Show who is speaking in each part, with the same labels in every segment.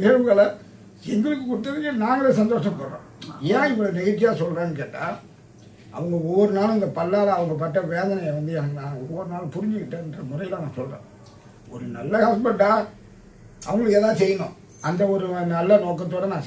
Speaker 1: நிகழ்வுகளை எங்களுக்கு கொடுத்ததுக்கு நாங்களே சந்தோஷப்படுறோம். ஏன் இவ்வளோ நெகிழ்ச்சியாக சொல்கிறேன்னு கேட்டால் அவங்க ஒவ்வொரு நாளும் இந்த பல்லால் அவங்க பட்ட வேதனையை வந்து எனக்கு நான் ஒவ்வொரு நாளும் புரிஞ்சுக்கிட்டேன்ற முறையில் நான் சொல்கிறேன் ஒரு நல்ல ஹஸ்பண்டாக அவங்களுக்கு எதாவது செய்யணும். அந்த ஒரு நல்ல நோக்கத்தோடு நான்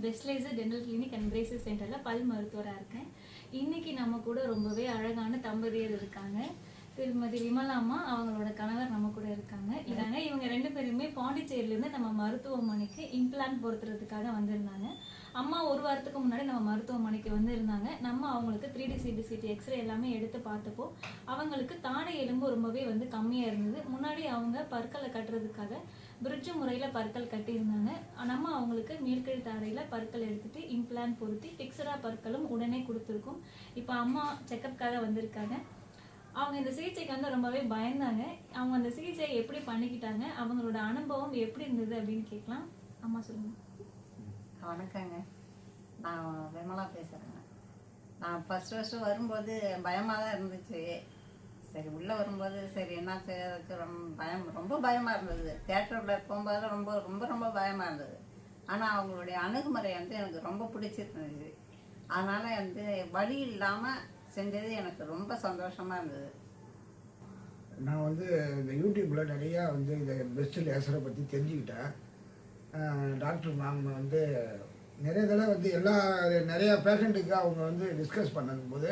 Speaker 2: best laser best laser dental clinic and braces சென்டரில் பல் மருத்துவராக இருக்கேன். இன்னைக்கு நம்ம கூட ரொம்பவே அழகான தம்பதியர் இருக்காங்க. திருமதி விமலாமா அவங்களோட கணவர் நம்ம கூட இருக்காங்க. இதாங்க இவங்க ரெண்டு பேருமே பாண்டிச்சேரியிலேருந்து நம்ம மருத்துவமனைக்கு இம்ப்ளான்ட் பொருத்துறதுக்காக வந்திருந்தாங்க. அம்மா ஒரு வாரத்துக்கு முன்னாடி நம்ம மருத்துவமனைக்கு வந்து இருந்தாங்க நம்ம அவங்களுக்கு three D CT CT x ray எல்லாமே எடுத்து பார்த்தப்போ அவங்களுக்கு தாடை எலும்பு ரொம்பவே வந்து கம்மியாக இருந்தது. முன்னாடி அவங்க பற்களை கட்டுறதுக்காக பிரிட்ஜ் முறையில் பற்கள் கட்டியிருந்தாங்க. நம்ம அவங்களுக்கு மேல்கழி தாடையில் பற்கள் எடுத்துட்டு இம்ப்ளான் பொருத்தி ஃபிக்ஸடாக பற்களும் உடனே கொடுத்துருக்கோம். இப்போ அம்மா செக்கப்காக வந்திருக்காங்க. அவங்க இந்த சிகிச்சைக்கு வந்து ரொம்பவே பயந்தாங்க. அவங்க அந்த சிகிச்சையை எப்படி பண்ணிக்கிட்டாங்க? அவங்களோட அனுபவம் எப்படி இருந்தது அப்படின்னு கேட்கலாம். அம்மா சொல்லுங்க.
Speaker 3: வணக்கங்க. நான் விமலா பேசுகிறேங்க நான் ஃபஸ்ட் ஃபஸ்ட்டு வரும்போது பயமாக தான் இருந்துச்சு. சரி உள்ளே வரும்போது சரி என்னாச்சு ஏதாச்சும் ரொம்ப பயம் ரொம்ப பயமாக இருந்தது. தேட்டரில் போகும்போது ரொம்ப ரொம்ப ரொம்ப பயமாக இருந்தது. ஆனால் அவங்களுடைய அணுகுமுறை வந்து எனக்கு ரொம்ப பிடிச்சிருந்துச்சு. அதனால் வந்து வழி இல்லாமல் செஞ்சது எனக்கு ரொம்ப சந்தோஷமாக இருந்தது.
Speaker 1: நான் வந்து இந்த யூடியூப்பில் நிறையா வந்து இந்த பெஸ்ட் லேசரை பற்றி தெரிஞ்சுக்கிட்டேன். டாக்டர் மேம் வந்து நிறைய தடவை வந்து எல்லா நிறையா பேஷண்ட்டுக்கு அவங்க வந்து டிஸ்கஸ் பண்ணும்போது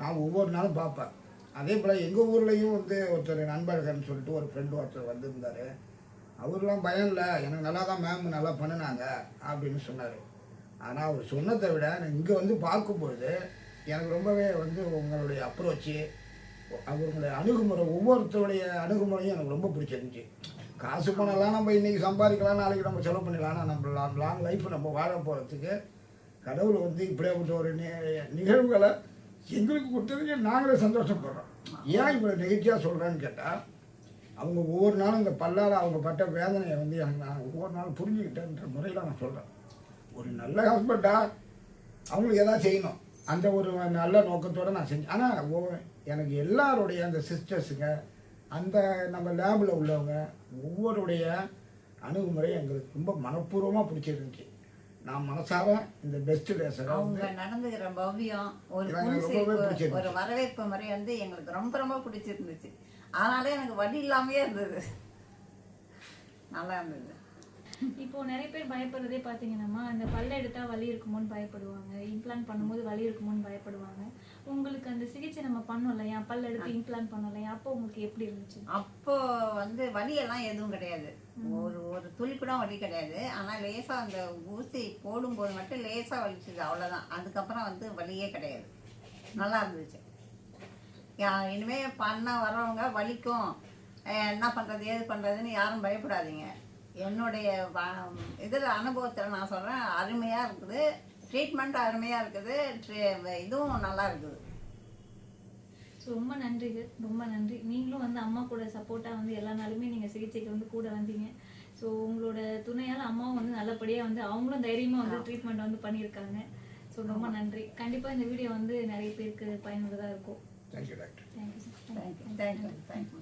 Speaker 1: நான் ஒவ்வொரு நாளும் பார்ப்பேன். அதே போல் எங்கள் ஊர்லேயும் வந்து ஒருத்தர் நண்பர்கள்னு சொல்லிட்டு ஒரு ஃப்ரெண்டு ஒருத்தர் வந்திருந்தார். அவர்லாம் பயம் இல்லை எனக்கு நல்லா தான் மேம் நல்லா பண்ணினாங்க அப்படின்னு சொன்னார். ஆனால் அவர் சொன்னதை விட இங்கே வந்து பார்க்கும்பொழுது எனக்கு ரொம்பவே வந்து உங்களுடைய அப்ரோச்சு அவங்களுடைய அணுகுமுறை ஒவ்வொருத்தருடைய அணுகுமுறையும் எனக்கு ரொம்ப பிடிச்சிருந்துச்சு. காசு பணம்லாம் நம்ம இன்றைக்கி சம்பாதிக்கலாம் நாளைக்கு நம்ம செலவு பண்ணிக்கலாம் ஆனால் நம்ம லாங் லாங் லைஃப் நம்ம வாழ போகிறதுக்கு கடவுள் வந்து இப்படியாப்பட்ட ஒரு நிகழ்வுகளை எங்களுக்கு கொடுத்ததுக்கு நாங்களே சந்தோஷப்படுறோம். ஏன் இவ்வளோ நெகட்டிவாக சொல்கிறேன்னு கேட்டால் அவங்க ஒவ்வொரு நாளும் இந்த பல்லால் அவங்க பட்ட வேதனையை வந்து எனக்கு நான் ஒவ்வொரு நாளும் புரிஞ்சுக்கிட்டேன்ற முறையில் நான் சொல்கிறேன் ஒரு நல்ல ஹஸ்பண்டாக அவங்களுக்கு எதாவது செய்யணும். அந்த ஒரு நல்ல நோக்கத்தோடு நான் செஞ்சேன் ஆனால் எனக்கு எல்லாருடைய அந்த சிஸ்டர்ஸுங்க அந்த நம்ம லேபில் உள்ளவங்க ஒவ்வொருடைய அணுகுமுறை எங்களுக்கு ரொம்ப மனப்பூர்வமாக பிடிச்சிருந்துச்சு. நான் மனசார இந்த பெஸ்ட் வந்து
Speaker 3: அவங்க நடந்துக்கிற பவ்யம் ஒரு. ஒரு வரவேற்பு முறை வந்து எங்களுக்கு ரொம்ப ரொம்ப பிடிச்சிருந்துச்சு. அதனாலே எனக்கு வழி இல்லாமையே இருந்தது. நல்லா இருந்தது.
Speaker 2: இப்போ நிறைய பேர் பயப்படுறதே பார்த்தீங்கன்னா அந்த பல்ல எடுத்தா வலி இருக்குமோன்னு பயப்படுவாங்க. இம்ப்ளான்ட் பண்ணும்போது வலி இருக்குமோன்னு பயப்படுவாங்க. உங்களுக்கு அந்த சிகிச்சை நம்ம பண்ணோம் இல்லையா? பல்ல எடுத்து இம்ப்ளான்ட் பண்ணோம் இல்லையா? அப்போ உங்களுக்கு எப்படி இருந்துச்சு?
Speaker 3: அப்போ வந்து வலியெல்லாம் எதுவும் கிடையாது. ஒரு ஒரு துளி கூட வலி கிடையாது. ஆனால் லேசாக அந்த ஊசி போடும்போது மட்டும் லேசாக வலிச்சுது. அவ்வளோதான் அதுக்கப்புறம் வந்து வலியே கிடையாது. நல்லா இருந்துச்சு. யா- இனிமே பண்ண வர்றவங்க வலிக்கும். என்ன பண்ணுறது ஏது பண்ணுறதுன்னு யாரும் பயப்படாதீங்க. என்னுடைய இதில் அனுபவத்தில் நான் சொல்கிறேன் அருமையாக இருக்குது. ட்ரீட்மெண்ட் அருமையாக இருக்குது. ட்ரீ- இதுவும் நல்லா இருக்குது.
Speaker 2: ஸோ ரொம்ப நன்றி ரொம்ப நன்றி. நீங்களும் வந்து அம்மா கூட சப்போர்ட்டாக வந்து எல்லா நாளுமே நீங்கள் சிகிச்சைக்கு வந்து கூட வந்தீங்க. ஸோ உங்களோட துணையால் அம்மாவும் வந்து நல்லபடியாக வந்து அவங்களும் தைரியமாக வந்து ட்ரீட்மெண்ட் வந்து பண்ணியிருக்காங்க. ஸோ ரொம்ப நன்றி. கண்டிப்பாக இந்த வீடியோ வந்து நிறைய பேருக்கு பயனுள்ளதாக இருக்கும்.
Speaker 1: Thank you doctor
Speaker 2: thank you
Speaker 3: thank you thank you.